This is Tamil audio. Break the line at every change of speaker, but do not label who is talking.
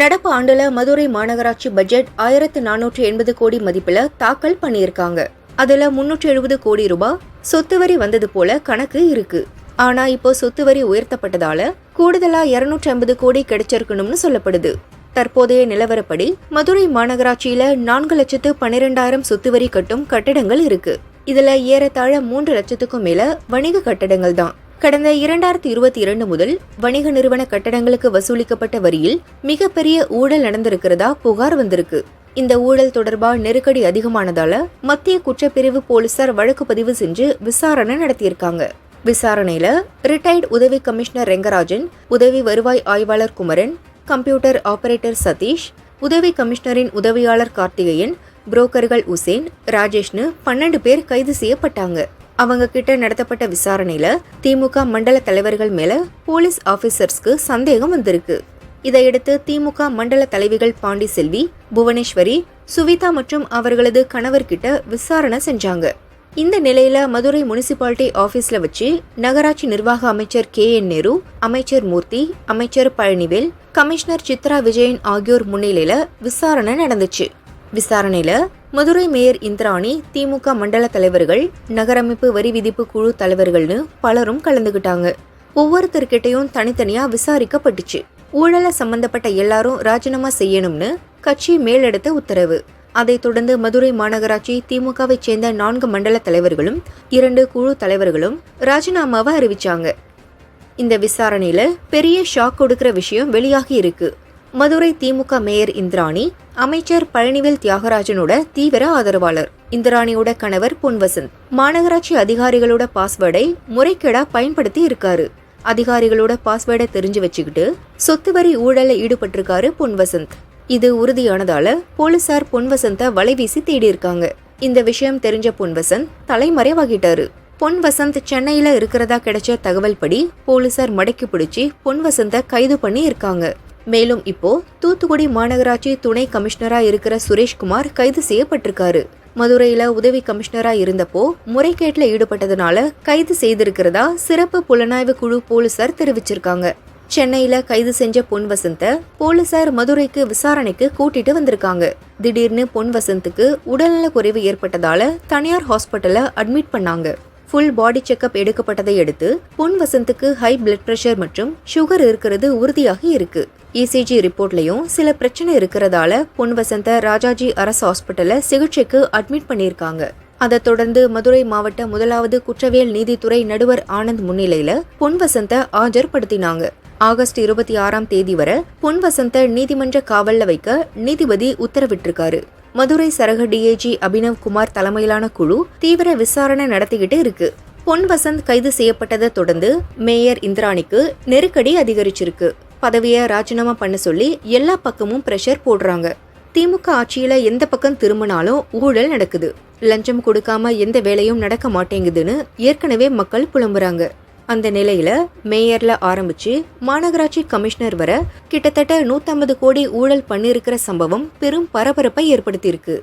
நடப்பு ஆண்டுல மதுரை மாநகராட்சி பட்ஜெட் ஆயிரத்து நானூற்று எண்பது கோடி மதிப்புல தாக்கல் பண்ணியிருக்காங்க. அதுல முன்னூற்றி எழுபது கோடி ரூபாய் சொத்து வரி வந்தது போல கணக்கு இருக்கு. ஆனா இப்போ சொத்து வரி உயர்த்தப்பட்டதால கூடுதலா இருநூற்றி ஐம்பது கோடி கிடைச்சிருக்கணும்னு சொல்லப்படுது. தற்போதைய நிலவரப்படி மதுரை மாநகராட்சியில நான்கு லட்சத்து பன்னிரெண்டாயிரம் சொத்து வரி கட்டும் கட்டிடங்கள் இருக்கு. இதுல ஏறத்தாழ மூன்று லட்சத்துக்கும் மேல வணிக கட்டடங்கள் தான். கடந்த இரண்டாயிரத்தி இருபத்தி இரண்டு முதல் வணிக நிறுவன கட்டடங்களுக்கு வசூலிக்கப்பட்ட வரியில் மிகப்பெரிய ஊழல் நடந்திருக்கிறதா புகார் வந்திருக்கு. இந்த ஊழல் தொடர்பா நெருக்கடி அதிகமானதால மத்திய குற்றப்பிரிவு போலீசார் வழக்கு பதிவு செஞ்சு விசாரணை நடத்தியிருக்காங்க. விசாரணையில ரிட்டையர்ட் உதவி கமிஷனர் ரெங்கராஜன் உதவி வருவாய் ஆய்வாளர் குமரன் கம்ப்யூட்டர் ஆபரேட்டர் சதீஷ் உதவி கமிஷனரின் உதவியாளர் கார்த்திகேயன் புரோக்கர்கள் உசேன் ராஜேஷ்னு பன்னெண்டு பேர் கைது செய்யப்பட்டாங்க. அவங்க கிட்ட நடத்தப்பட்ட விசாரணையில திமுக மண்டல தலைவர்கள் மேல போலீஸ் ஆபீசர்ஸ்க்கு சந்தேகம் வந்திருக்கு. இதையடுத்து திமுக மண்டல தலைவிகள் பாண்டி செல்வி புவனேஸ்வரி சுவிதா மற்றும் அவர்களது கணவர்கிட்ட விசாரணை செஞ்சாங்க. இந்த நிலையில மதுரை முனிசிபாலிட்டி ஆபீஸ்ல வச்சு நகராட்சி நிர்வாக அமைச்சர் கே என் நேரு அமைச்சர் மூர்த்தி அமைச்சர் பழனிவேல் கமிஷனர் சித்ரா விஜயன் ஆகியோர் முன்னிலையில விசாரணை நடந்துச்சு. விசாரணையில மதுரை மேயர் இந்திராணி திமுக மண்டல தலைவர்கள் நகரமைப்பு வரி விதிப்பு குழு தலைவர்கள்னு பலரும் கலந்துகிட்டாங்க. ஒவ்வொருத்தர்கிட்டையும் தனித்தனியா விசாரிக்கப்பட்டுச்சு. ஊழல சம்பந்தப்பட்ட எல்லாரும் ராஜினாமா செய்யணும்னு கட்சி மேலெடுத்த உத்தரவு. அதைத் தொடர்ந்து மதுரை மாநகராட்சி திமுகவை சேர்ந்த நான்கு மண்டல தலைவர்களும் இரண்டு குழு தலைவர்களும் ராஜினாமாவை அறிவிச்சாங்க. இந்த விசாரணையில பெரிய ஷாக் கொடுக்கிற விஷயம் வெளியாகி இருக்கு. மதுரை திமுக மேயர் இந்திராணி அமைச்சர் பழனிவேல் தியாகராஜனோட தீவிர ஆதரவாளர் இந்திராணியோட கணவர் பொன்வசந்த். மாநகராட்சி அதிகாரிகளோட பாஸ்வேர்டை முறைகேடா பயன்படுத்தி இருக்காரு. அதிகாரிகளோட பாஸ்வேர்டை தெரிஞ்சு வச்சுக்கிட்டு சொத்து வரி ஊழல ஈடுபட்டிருக்காரு பொன்வசந்த். இது உறுதியானதால போலீசார் பொன்வசந்த வலைவீசி தேடி இருக்காங்க. இந்த விஷயம் தெரிஞ்ச பொன்வசந்த் தலைமறைவாகிட்டாரு. பொன் வசந்த் சென்னையில இருக்கிறதா கிடைச்ச தகவல் படி போலீசார் மடக்கி பிடிச்சி பொன் வசந்த கைது பண்ணி இருக்காங்க. மேலும் இப்போ தூத்துக்குடி மாநகராட்சி துணை கமிஷனரா இருக்கிற சுரேஷ்குமார் கைது செய்யப்பட்டிருக்காரு. மதுரையில உதவி கமிஷனரா இருந்தப்போ முறைகேட்டில் ஈடுபட்டதுனால கைது செய்திருக்கிறதா சிறப்பு புலனாய்வு குழு போலீசார் தெரிவிச்சிருக்காங்க. சென்னையில கைது செஞ்ச பொன் வசந்த போலீசார் மதுரைக்கு விசாரணைக்கு கூட்டிட்டு வந்திருக்காங்க. திடீர்னு பொன் வசந்துக்கு உடல்நல குறைவு ஏற்பட்டதால தனியார் ஹாஸ்பிட்டல்ல அட்மிட் பண்ணாங்க. ஃபுல் பாடி செக்அப் எடுக்கப்பட்டதை அடுத்து பொன் வசந்துக்கு ஹை பிளட் பிரஷர் மற்றும் சுகர் இருக்கிறது உறுதியாகி இருக்கு. இசிஜி ரிப்போர்ட்லயும் சில பிரச்சனை இருக்கிறதால பொன் வசந்த ராஜாஜி அரசு ஹாஸ்பிட்டல்ல சிகிச்சைக்கு அட்மிட் பண்ணியிருக்காங்க. அதைத் தொடர்ந்து மதுரை மாவட்ட முதலாவது குற்றவியல் நீதித்துறை நடுவர் ஆனந்த் முன்னிலையில பொன் வசந்த ஆஜர்படுத்தினாங்க. ஆகஸ்ட் இருபத்தி ஆறாம் தேதி வரை பொன் வசந்த நீதிமன்ற காவல்ல வைக்க நீதிபதி உத்தரவிட்டிருக்காரு. மதுரை சரக டிஏஜி அபினவ் குமார் தலைமையிலான குழு தீவிர விசாரணை நடத்திக்கிட்டு இருக்கு. பொன் வசந்த் கைது செய்யப்பட்டதை தொடர்ந்து மேயர் இந்திராணிக்கு நெருக்கடி அதிகரிச்சிருக்கு. பதவியை ராஜினாமா பண்ண சொல்லி எல்லா பக்கமும் பிரஷர் போடுறாங்க. திமுக ஆட்சியில எந்த பக்கம் திரும்பினாலும் ஊழல் நடக்குது. லஞ்சம் கொடுக்காம எந்த வேலையும் நடக்க மாட்டேங்குதுன்னு ஏற்கனவே மக்கள் புலம்புறாங்க. அந்த நிலையில மேயர்ல ஆரம்பிச்சு மாநகராட்சி கமிஷனர் வர கிட்டத்தட்ட நூத்தம்பது கோடி ஊழல் பண்ணியிருக்கிற சம்பவம் பெரும் பரபரப்பை ஏற்படுத்தியிருக்கு.